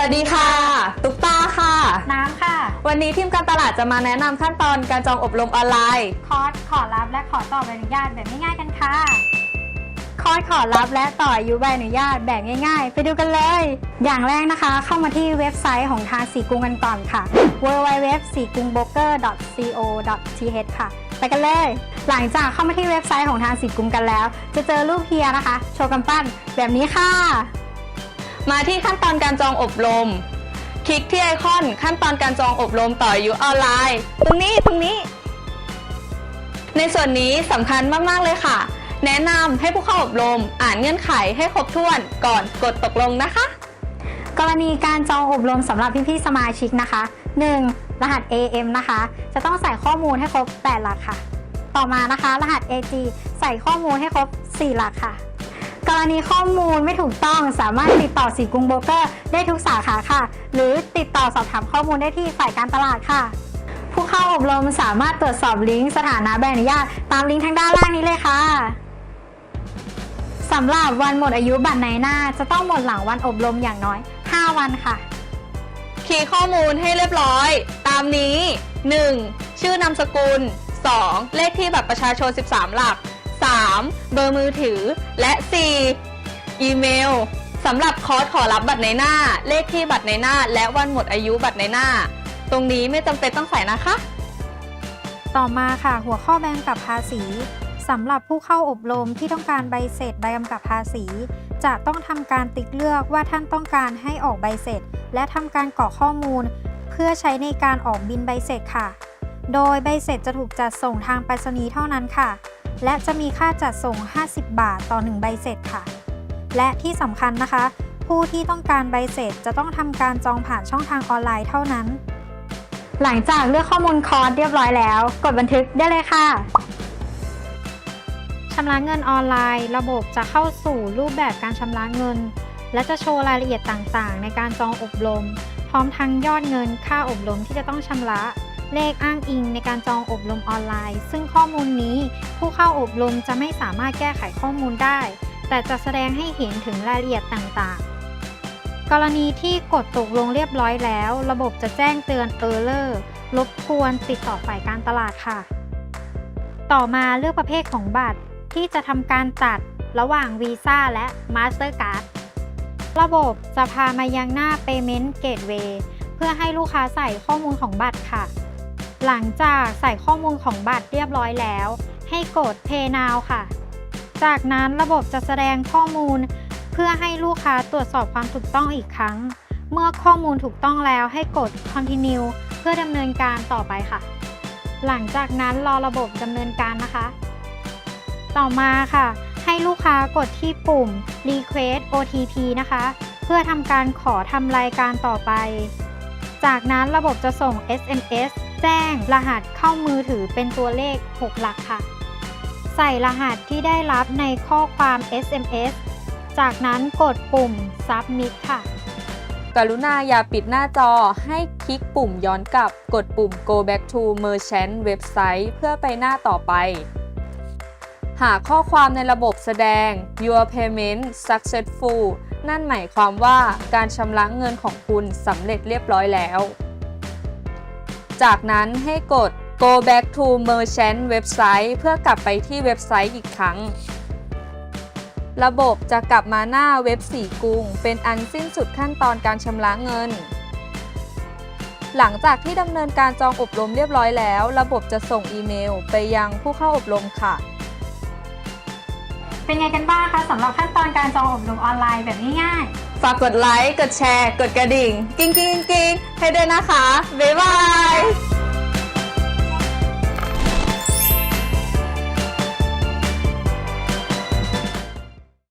วัสดีค่ะ ตุ๊กตาค่ะ น้ำค่ะ วันนี้ทีมการตลาดจะมาแนะนำขั้นตอนการจองอบรมออนไลน์ คอร์สขอรับและขอต่อใบอนุญาตแบบง่ายๆกันค่ะ คอร์สขอรับและต่ออายุใบอนุญาตแบบง่าย ๆ ไปดูกันเลย อย่างแรกนะคะ เข้ามาที่เว็บไซต์ของทางสีกรุงกันก่อนค่ะ www สีกรุง broker co th ค่ะ ไปกันเลย หลังจากเข้ามาที่เว็บไซต์ของทางสีกรุงกันแล้ว จะเจอรูปเฮียนะคะ โชว์กำปั้นแบบนี้ค่ะ มาที่ขั้นตอนการจองอบรม คลิกที่ไอคอนขั้นตอนการจองอบรมต่ออายุออนไลน์ ตรงนี้ตรงนี้ ในส่วนนี้สำคัญมากๆเลยค่ะ แนะนำให้ผู้เข้าอบรมอ่านเงื่อนไขให้ครบถ้วนก่อนกดตกลงนะคะ กรณีการจองอบรมสำหรับพี่ๆสมาชิกนะคะ 1. รหัส AM นะคะ จะต้องใส่ข้อมูลให้ครบ 8 หลักค่ะ ต่อมานะคะ รหัส AG ใส่ข้อมูลให้ครบ 4 หลักค่ะ กรณีข้อมูลไม่ถูกต้องสามารถติดต่อสีกรุงโบรกเกอร์ได้ทุกสาขาค่ะ หรือติดต่อสอบถามข้อมูลได้ที่ฝ่ายการตลาดค่ะ ผู้เข้าอบรมสามารถตรวจสอบลิงก์สถานะใบอนุญาตตามลิงก์ทางด้านล่างนี้เลยค่ะสำหรับวันหมดอายุบัตรในหน้า จะต้องหมดหลังวันอบรมอย่างน้อย 5 วันค่ะ คีย์ข้อมูลให้เรียบร้อย ตามนี้ 1. ชื่อนามสกุล 2. เลขที่บัตรประชาชน 13 หลัก 3. เบอร์มือถือ และ 4. อีเมลสำหรับคอร์สขอรับบัตรในหน้า เลขที่บัตรในหน้า และวันหมดอายุบัตรในหน้า ตรงนี้ไม่จำเป็นต้องใส่นะคะ ต่อมาค่ะหัวข้อใบกำกับภาษีสำหรับผู้เข้าอบรมที่ต้องการใบเสร็จใบกำกับภาษี จะต้องทำการติ๊กเลือกว่าท่านต้องการให้ออกใบเสร็จ และทำการกรอกข้อมูล เพื่อใช้ในการออกบินใบเสร็จค่ะ โดยใบเสร็จจะถูกจัดส่งทางไปรษณีย์เท่านั้นค่ะ และจะมีค่าจัดส่ง 50 บาทต่อ 1 ใบเสร็จค่ะ และที่สำคัญนะคะ ผู้ที่ต้องการใบเสร็จจะต้องทำการจองผ่านช่องทางออนไลน์เท่านั้น หลังจากเลือกข้อมูลคอร์สเรียบร้อยแล้ว กดบันทึกได้เลยค่ะชำระเงินออนไลน์ ระบบจะเข้าสู่รูปแบบการชำระเงิน และจะโชว์รายละเอียดต่างๆ ในการจองอบรม พร้อมทั้งยอดเงินค่าอบรมที่จะต้องชำระ เลขอ้างอิงในการจองอบรมออนไลน์ ซึ่งข้อมูลนี้ผู้เข้าอบรมจะไม่สามารถแก้ไขข้อมูลได้ แต่จะแสดงให้เห็นถึงรายละเอียดต่างๆ กรณีที่กดตกลงเรียบร้อยแล้ว ระบบจะแจ้งเตือน Error รบกวนติดต่อฝ่ายการตลาดค่ะ ต่อมาเลือกประเภทของบัตรที่จะทำการตัดระหว่าง Visa และ Mastercard ระบบจะพามายังหน้า Payment Gateway เพื่อให้ลูกค้าใส่ข้อมูลของบัตรค่ะ หลังจากใส่ข้อมูลของบัตรเรียบร้อยแล้ว ให้กด Pay Now ค่ะ จากนั้นระบบจะแสดงข้อมูล เพื่อให้ลูกค้าตรวจสอบความถูกต้องอีกครั้ง เมื่อข้อมูลถูกต้องแล้วให้กด Continue เพื่อดำเนินการต่อไปค่ะ หลังจากนั้นรอระบบดำเนินการนะคะ ต่อมาค่ะ ให้ลูกค้ากดที่ปุ่ม Request OTP นะคะ เพื่อทำการขอทำรายการต่อไป จากนั้นระบบจะส่ง SMS แจ้งรหัสเข้ามือถือเป็นตัวเลข 6 หลักค่ะ ใส่รหัสที่ได้รับในข้อความ SMS จากนั้นกดปุ่ม Submit ค่ะ กรุณาอย่าปิดหน้าจอให้คลิกปุ่มย้อนกลับ กดปุ่ม go back to merchant website เพื่อไปหน้าต่อไป หากข้อความในระบบแสดง your payment successful นั่นหมายความว่าการชำระเงินของคุณสำเร็จเรียบร้อยแล้ว จากนั้นให้กด go back to merchant website เพื่อกลับไปที่เว็บไซต์อีกครั้ง ระบบจะกลับมาหน้าเว็บสีกรุง เป็นอันสิ้นสุดขั้นตอนการชำระเงิน หลังจากที่ดำเนินการจองอบรมเรียบร้อยแล้ว ระบบจะส่งอีเมลไปยังผู้เข้าอบรมค่ะเป็นไงกันบ้างคะสำหรับขั้นตอนการจองอบรมออนไลน์แบบง่ายฝากกดไลค์ กดแชร์ กดกระดิ่ง กิ้งกิ้งกิ้งให้ด้วยนะคะ บ๊ายบา